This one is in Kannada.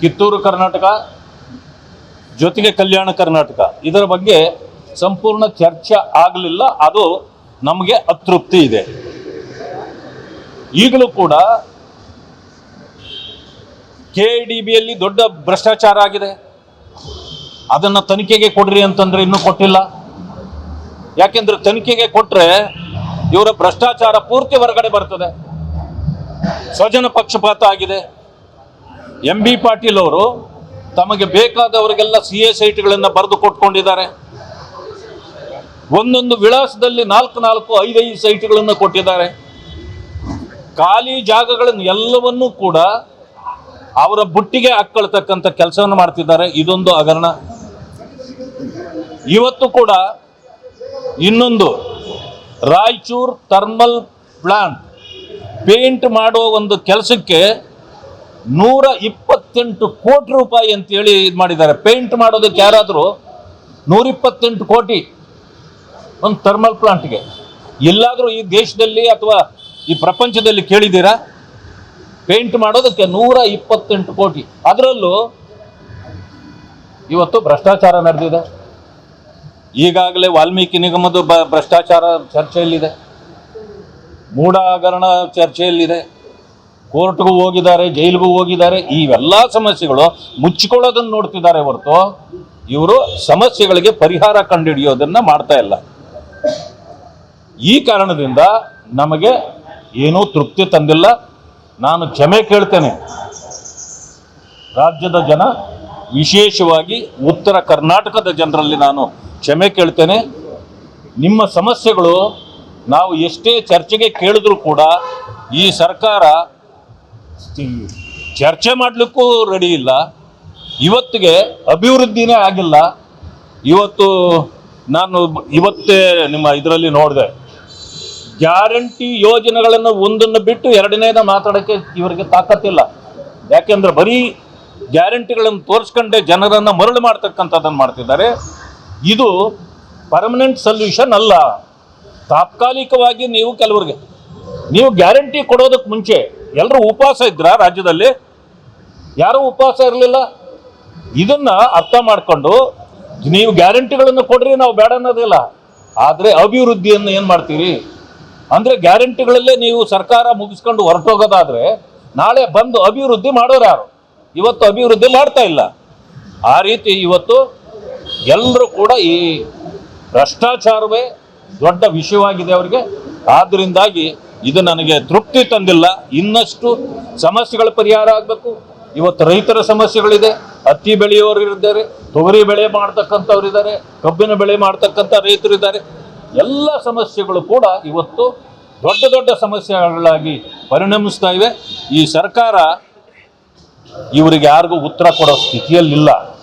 ಕಿತ್ತೂರು ಕರ್ನಾಟಕ, ಜೊತೆಗೆ ಕಲ್ಯಾಣ ಕರ್ನಾಟಕ. ಇದರ ಬಗ್ಗೆ ಸಂಪೂರ್ಣ ಚರ್ಚೆ ಆಗಲಿಲ್ಲ, ಅದು ನಮಗೆ ಅತೃಪ್ತಿ ಇದೆ. ಈಗಲೂ ಕೂಡ ಕೆ ಡಿ ದೊಡ್ಡ ಭ್ರಷ್ಟಾಚಾರ ಆಗಿದೆ. ಅದನ್ನು ತನಿಖೆಗೆ ಕೊಡ್ರಿ ಅಂತಂದ್ರೆ ಇನ್ನೂ ಕೊಟ್ಟಿಲ್ಲ. ಯಾಕೆಂದ್ರೆ ತನಿಖೆಗೆ ಕೊಟ್ರೆ ಇವರ ಭ್ರಷ್ಟಾಚಾರ ಪೂರ್ತಿ ಹೊರಗಡೆ ಬರ್ತದೆ. ಸ್ವಜನ ಪಕ್ಷಪಾತ ಆಗಿದೆ. ಎಂ ಬಿ ಪಾಟೀಲ್ ಅವರು ತಮಗೆ ಬೇಕಾದವರಿಗೆಲ್ಲ ಸಿ ಎ ಸೈಟ್ಗಳನ್ನು ಬರೆದು ಕೊಟ್ಕೊಂಡಿದ್ದಾರೆ. ಒಂದೊಂದು ವಿಳಾಸದಲ್ಲಿ ನಾಲ್ಕು ನಾಲ್ಕು ಐದೈದು ಸೈಟ್ಗಳನ್ನು ಕೊಟ್ಟಿದ್ದಾರೆ. ಖಾಲಿ ಜಾಗಗಳನ್ನು ಎಲ್ಲವನ್ನೂ ಕೂಡ ಅವರ ಬುಟ್ಟಿಗೆ ಹಾಕೊಳ್ತಕ್ಕಂಥ ಕೆಲಸವನ್ನು ಮಾಡ್ತಿದ್ದಾರೆ. ಇದೊಂದು ಹಗರಣ. ಇವತ್ತು ಕೂಡ ಇನ್ನೊಂದು ರಾಯಚೂರು ಥರ್ಮಲ್ ಪ್ಲಾಂಟ್ ಪೇಂಟ್ ಮಾಡೋ ಒಂದು ಕೆಲಸಕ್ಕೆ ನೂರ ಇಪ್ಪತ್ತೆಂಟು ಕೋಟಿ ರೂಪಾಯಿ ಅಂತೇಳಿ ಇದು ಮಾಡಿದ್ದಾರೆ. ಪೇಂಟ್ ಮಾಡೋದಕ್ಕೆ ಯಾರಾದರೂ ನೂರಿಪ್ಪತ್ತೆಂಟು ಕೋಟಿ ಒಂದು ಥರ್ಮಲ್ ಪ್ಲಾಂಟ್ಗೆ ಎಲ್ಲಾದರೂ ಈ ದೇಶದಲ್ಲಿ ಅಥವಾ ಈ ಪ್ರಪಂಚದಲ್ಲಿ ಕೇಳಿದ್ದೀರಾ? ಪೇಂಟ್ ಮಾಡೋದಕ್ಕೆ ನೂರ ಇಪ್ಪತ್ತೆಂಟು ಕೋಟಿ. ಅದರಲ್ಲೂ ಇವತ್ತು ಭ್ರಷ್ಟಾಚಾರ ನಡೆದಿದೆ. ಈಗಾಗಲೇ ವಾಲ್ಮೀಕಿ ನಿಗಮದ ಭ್ರಷ್ಟಾಚಾರ ಚರ್ಚೆಯಲ್ಲಿದೆ. ಮೂಢ ಹಗರಣ ಚರ್ಚೆಯಲ್ಲಿದೆ. ಕೋರ್ಟ್ಗೂ ಹೋಗಿದ್ದಾರೆ, ಜೈಲಿಗೂ ಹೋಗಿದ್ದಾರೆ, ಇವೆಲ್ಲ ಸಮಸ್ಯೆಗಳು ಮುಚ್ಚಿಕೊಳ್ಳೋದನ್ನು ನೋಡ್ತಿದ್ದಾರೆ ಹೊರತು ಇವರು ಸಮಸ್ಯೆಗಳಿಗೆ ಪರಿಹಾರ ಕಂಡುಹಿಡಿಯೋದನ್ನ ಮಾಡ್ತಾ ಇಲ್ಲ. ಈ ಕಾರಣದಿಂದ ನಮಗೆ ಏನೂ ತೃಪ್ತಿ ತಂದಿಲ್ಲ. ನಾನು ಕ್ಷಮೆ ಕೇಳ್ತೇನೆ. ರಾಜ್ಯದ ಜನ ವಿಶೇಷವಾಗಿ ಉತ್ತರ ಕರ್ನಾಟಕದ ಜನರಲ್ಲಿ ನಾನು ಕ್ಷಮೆ ಕೇಳ್ತೇನೆ. ನಿಮ್ಮ ಸಮಸ್ಯೆಗಳು ನಾವು ಎಷ್ಟೇ ಚರ್ಚೆಗೆ ಕೇಳಿದ್ರು ಕೂಡ ಈ ಸರ್ಕಾರ ಚರ್ಚೆ ಮಾಡಲಿಕ್ಕೂ ರೆಡಿ ಇಲ್ಲ. ಇವತ್ತಿಗೆ ಅಭಿವೃದ್ಧಿನೇ ಆಗಿಲ್ಲ. ಇವತ್ತು ನಾನು ಇವತ್ತೇ ನಿಮ್ಮ ಇದರಲ್ಲಿ ನೋಡಿದೆ. ಗ್ಯಾರಂಟಿ ಯೋಜನೆಗಳನ್ನು ಒಂದನ್ನು ಬಿಟ್ಟು ಎರಡನೇದ ಮಾತಾಡೋಕ್ಕೆ ಇವರಿಗೆ ತಾಕತ್ತಿಲ್ಲ. ಯಾಕೆಂದ್ರೆ ಬರೀ ಗ್ಯಾರಂಟಿಗಳನ್ನು ತೋರಿಸ್ಕೊಂಡೆ ಜನರನ್ನು ಮರಳು ಮಾಡ್ತಕ್ಕಂಥದ್ದನ್ನು ಮಾಡ್ತಿದ್ದಾರೆ. ಇದು ಪರ್ಮನೆಂಟ್ ಸೊಲ್ಯೂಷನ್ ಅಲ್ಲ. ತಾತ್ಕಾಲಿಕವಾಗಿ ನೀವು ಕೆಲವರಿಗೆ, ನೀವು ಗ್ಯಾರಂಟಿ ಕೊಡೋದಕ್ಕೆ ಮುಂಚೆ ಎಲ್ಲರೂ ಉಪವಾಸ ಇದ್ರ ರಾಜ್ಯದಲ್ಲಿ? ಯಾರೂ ಉಪವಾಸ ಇರಲಿಲ್ಲ? ಇದನ್ನ ಅರ್ಥ ಮಾಡಿಕೊಂಡು ನೀವು ಗ್ಯಾರಂಟಿಗಳನ್ನು ಕೊಡ್ರಿ, ನಾವು ಬೇಡ ಅನ್ನೋದಿಲ್ಲ. ಆದರೆ ಅಭಿವೃದ್ಧಿಯನ್ನು ಏನು ಮಾಡ್ತೀರಿ? ಅಂದರೆ ಗ್ಯಾರಂಟಿಗಳಲ್ಲೇ ನೀವು ಸರ್ಕಾರ ಮುಗಿಸ್ಕೊಂಡು ಹೊರಟೋಗೋದಾದರೆ ನಾಳೆ ಬಂದು ಅಭಿವೃದ್ಧಿ ಮಾಡೋರು ಯಾರು? ಇವತ್ತು ಅಭಿವೃದ್ಧಿ ಮಾಡ್ತಾ ಇಲ್ಲ. ಆ ರೀತಿ ಇವತ್ತು ಎಲ್ಲರೂ ಕೂಡ ಈ ಭ್ರಷ್ಟಾಚಾರವೇ ದೊಡ್ಡ ವಿಷಯವಾಗಿದೆ ಅವರಿಗೆ. ಆದ್ದರಿಂದಾಗಿ ಇದು ನನಗೆ ತೃಪ್ತಿ ತಂದಿಲ್ಲ. ಇನ್ನಷ್ಟು ಸಮಸ್ಯೆಗಳ ಪರಿಹಾರ ಆಗಬೇಕು. ಇವತ್ತು ರೈತರ ಸಮಸ್ಯೆಗಳಿದೆ. ಹತ್ತಿ ಬೆಳೆಯೋರು ಇದ್ದಾರೆ. ತೊಗರಿ ಬೆಳೆ ಮಾಡ್ತಕ್ಕಂಥವ್ರು ಇದ್ದಾರೆ. ಕಬ್ಬಿನ ಬೆಳೆ ಮಾಡ್ತಕ್ಕಂಥ ರೈತರು ಇದ್ದಾರೆ. ಎಲ್ಲ ಸಮಸ್ಯೆಗಳು ಕೂಡ ಇವತ್ತು ದೊಡ್ಡ ದೊಡ್ಡ ಸಮಸ್ಯೆಗಳಾಗಿ ಪರಿಣಮಿಸ್ತಾ ಇವೆ. ಈ ಸರ್ಕಾರ ಇವರಿಗೆ ಯಾರಿಗೂ ಉತ್ತರ ಕೊಡೋ ಸ್ಥಿತಿಯಲ್ಲಿಲ್ಲ.